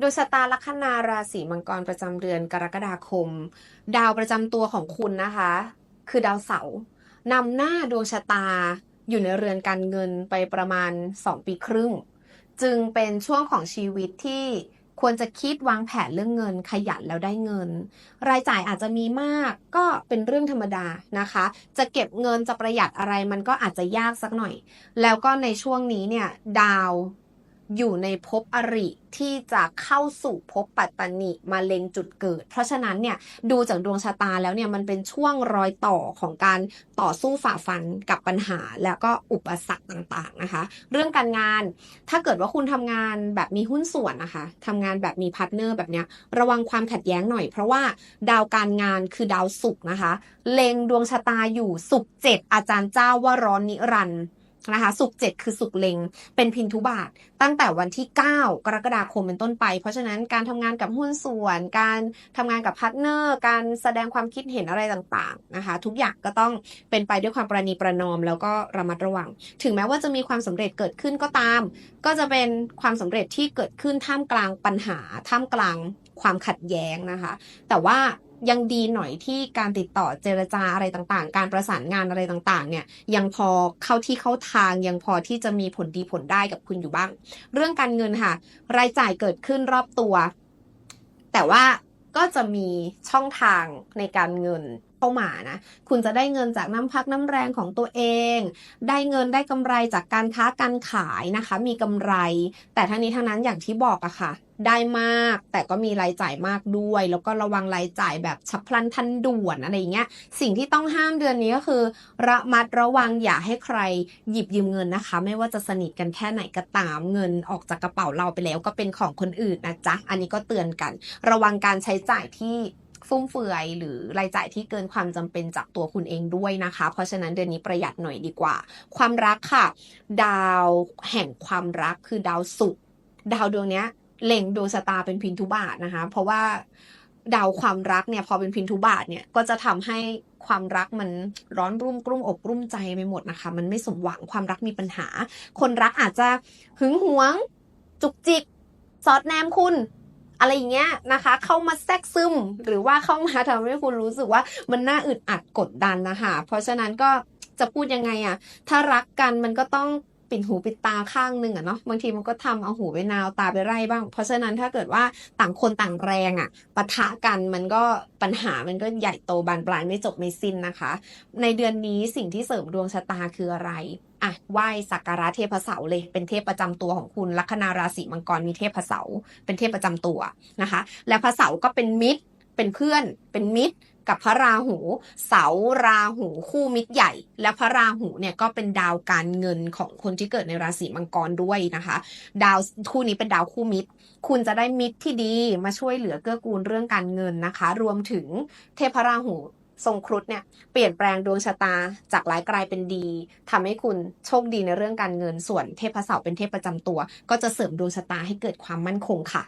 ดวงชะตาลัคนาราศีมังกรประจำเดือนกรกฎาคม ดาวประจำตัวของคุณนะคะ คือดาวเสาร์นำหน้าดวงชะตาอยู่ในเรือนการเงินไปประมาณ 2 ปีครึ่ง จึงเป็นช่วงของชีวิตที่ควรจะคิดวางแผนเรื่องเงินขยันแล้วได้เงิน รายจ่ายอาจจะมีมากก็เป็นเรื่องธรรมดานะคะ จะเก็บเงินจะประหยัดอะไรมันก็อาจจะยากสักหน่อย แล้วก็ในช่วงนี้เนี่ยดาว อยู่ในภพอริที่จะเข้าสู่ภพปัตตานิมาเล็งจุดเกิด เพราะฉะนั้นเนี่ยดูจากดวงชะตาแล้วเนี่ยมันเป็นช่วงรอยต่อของการต่อสู้ฝ่าฟันกับปัญหา แล้วก็อุปสรรคต่างๆนะคะ เรื่องการงานถ้าเกิดว่าคุณทำงานแบบมีหุ้นส่วนนะคะทำงานแบบมีพาร์ทเนอร์แบบเนี้ยระวังความขัดแย้งหน่อย เพราะว่าดาวการงานคือดาวศุกร์นะคะ เล็งดวงชะตาอยู่ศุกร์เจ็ดอาจารย์เจ้าว่าร้อนนิรันดร์ นะคะศุกเจ็ดคือศุกเล็ง เป็นพินทุบาท ตั้งแต่วันที่ 9 กรกฎาคมเป็นต้นไป เพราะฉะนั้นการทำงานกับหุ้นส่วน การทำงานกับพาร์ทเนอร์ การแสดงความคิดเห็นอะไรต่างๆนะคะ ทุกอย่างก็ต้องเป็นไปด้วยความประนีประนอม แล้วก็ระมัดระวัง ถึงแม้ว่าจะมีความสำเร็จเกิดขึ้นก็ตาม ก็จะเป็นความสำเร็จที่เกิดขึ้นท่ามกลางปัญหาท่ามกลางความขัดแย้งนะคะ แต่ว่า ยังดีหน่อยที่การติดต่อเจรจาอะไรต่างๆ การประสานงานอะไรต่างๆ เนี่ย ยังพอเข้าที่เข้าทางยังพอที่จะมีผลดีผลได้กับคุณอยู่บ้าง เรื่องการเงินค่ะ รายจ่ายเกิดขึ้นรอบตัว แต่ว่าก็จะมีช่องทางในการเงิน เข้ามานะ คุณจะได้เงินจากน้ำพักน้ำแรงของตัวเอง ได้เงินได้กำไรจากการค้าการขายนะคะ มีกำไร แต่ทั้งนี้ทั้งนั้นอย่างที่บอกอะค่ะ ได้มากแต่ก็มีรายจ่ายมากด้วย แล้วก็ระวังรายจ่ายแบบฉับพลันทันด่วนอะไรอย่างเงี้ย สิ่งที่ต้องห้ามเดือนนี้ก็คือ ระมัดระวังอย่าให้ใครหยิบยืมเงินนะคะ ไม่ว่าจะสนิทกันแค่ไหนก็ตามเงินออกจากกระเป๋าเราไปแล้ว ก็เป็นของคนอื่นนะจ๊ะ อันนี้ก็เตือนกัน ระวังการใช้จ่ายที่ ฟุ่มเฟือย หรือรายจ่ายที่เกินความจำเป็นจากตัวคุณเองด้วยนะคะ เพราะฉะนั้นเดือนนี้ประหยัดหน่อยดีกว่า ความรักค่ะ ดาวแห่งความรักคือดาวศุกร์ดาวดวงนี้เล็งดวงชะตาเป็นพินทุบาทนะคะ เพราะว่าดาวความรักเนี่ยพอเป็นพินทุบาทเนี่ยก็จะทำให้ความรักมันร้อนรุ่มกลุ้มอกกลุ้มใจไปหมดนะคะ มันไม่สมหวังความรักมีปัญหา คนรักอาจจะหึงหวง จุกจิก ซอดแนมคุณ อะไรอย่างเงี้ยนะคะ เข้ามาแทรกซึม หรือว่าเข้ามาทำให้คุณรู้สึกว่ามันน่าอึดอัดกดดันนะคะ เพราะฉะนั้นก็จะพูดยังไงอะถ้ารักกันมันก็ต้อง ปิดหูปิดตาข้างหนึ่งอะเนาะบางทีมันก็ทำเอาหูไปนาวตาไปไร่บ้าง เพราะฉะนั้นถ้าเกิดว่าต่างคนต่างแรงอะปะทะกันมันก็ปัญหามันก็ใหญ่โตบานปลายไม่จบไม่สิ้นนะคะ ในเดือนนี้สิ่งที่เสริมดวงชะตาคืออะไรอะไหว้สักการะเทพเสาเลย เป็นเทพประจำตัวของคุณลัคนาราศีมังกรมีเทพเสาเป็นเทพประจำตัวนะคะ และพระเสาก็เป็นมิตรเป็นเพื่อนเป็นมิตร กับพระราหู เสาราหูคู่มิตรใหญ่ และพระราหูเนี่ยก็เป็นดาวการเงินของคนที่เกิดในราศีมังกรด้วยนะคะ ดาวคู่นี้เป็นดาวคู่มิตร คุณจะได้มิตรที่ดีมาช่วยเหลือเกื้อกูลเรื่องการเงินนะคะ รวมถึงเทพราหูทรงครุฑเนี่ยเปลี่ยนแปลงดวงชะตาจากร้ายกลายเป็นดีทำให้คุณโชคดีในเรื่องการเงินส่วนเทพเสาเป็นเทพประจำตัว ก็จะเสริมดวงชะตาให้เกิดความมั่นคงค่ะ